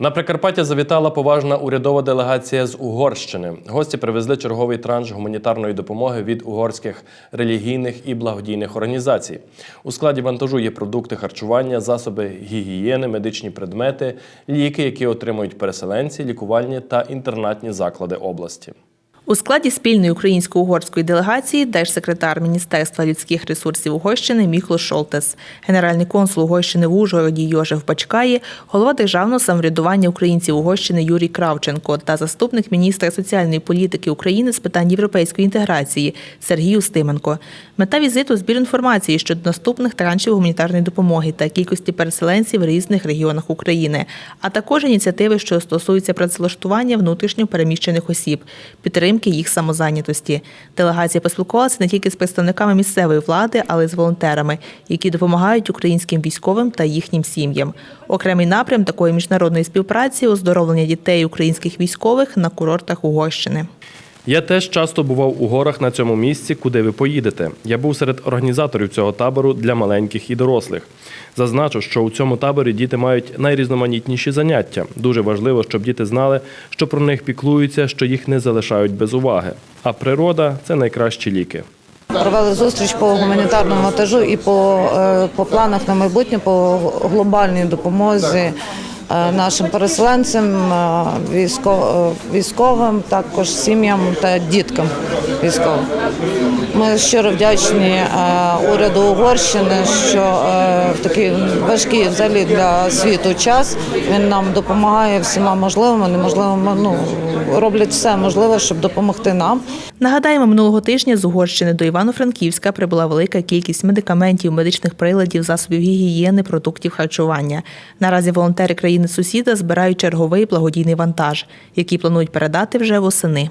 На Прикарпаття завітала поважна урядова делегація з Угорщини. Гості привезли черговий транш гуманітарної допомоги від угорських релігійних і благодійних організацій. У складі вантажу є продукти харчування, засоби гігієни, медичні предмети, ліки, які отримують переселенці, лікувальні та інтернатні заклади області. У складі спільної українсько-угорської делегації держсекретар Міністерства людських ресурсів Угорщини Мікло Шолтес, генеральний консул Угорщини в Ужгороді Йожеф Бачкаї, голова державного самоврядування українців Угорщини Юрій Кравченко та заступник міністра соціальної політики України з питань європейської інтеграції Сергій Устименко. Мета візиту збір інформації щодо наступних траншів гуманітарної допомоги та кількості переселенців в різних регіонах України, а також ініціативи, що стосуються працевлаштування внутрішньо переміщених осіб, підтримки їх самозайнятості. Делегація поспілкувалася не тільки з представниками місцевої влади, але й з волонтерами, які допомагають українським військовим та їхнім сім'ям. Окремий напрям такої міжнародної співпраці оздоровлення дітей українських військових на курортах Угорщини. Я теж часто бував у горах на цьому місці, куди ви поїдете. Я був серед організаторів цього табору для маленьких і дорослих. Зазначу, що у цьому таборі діти мають найрізноманітніші заняття. Дуже важливо, щоб діти знали, що про них піклуються, що їх не залишають без уваги. А природа це найкращі ліки. Провели зустріч по гуманітарному вантажу і по, е, по планах на майбутнє, по глобальній допомозі нашим переселенцям, е, е, військовим, також сім'ям та діткам військовим. Ми щиро вдячні е, уряду Угорщини, що е, в такий важкий взагалі для світу час він нам допомагає всіма можливими, неможливими. Ну роблять все можливе, щоб допомогти нам. Нагадаємо, минулого тижня з Угорщини до Івано-Франківська прибула велика кількість медикаментів, медичних приладів, засобів гігієни, продуктів харчування. Наразі волонтери країни сусіда збирають черговий благодійний вантаж, який планують передати вже восени.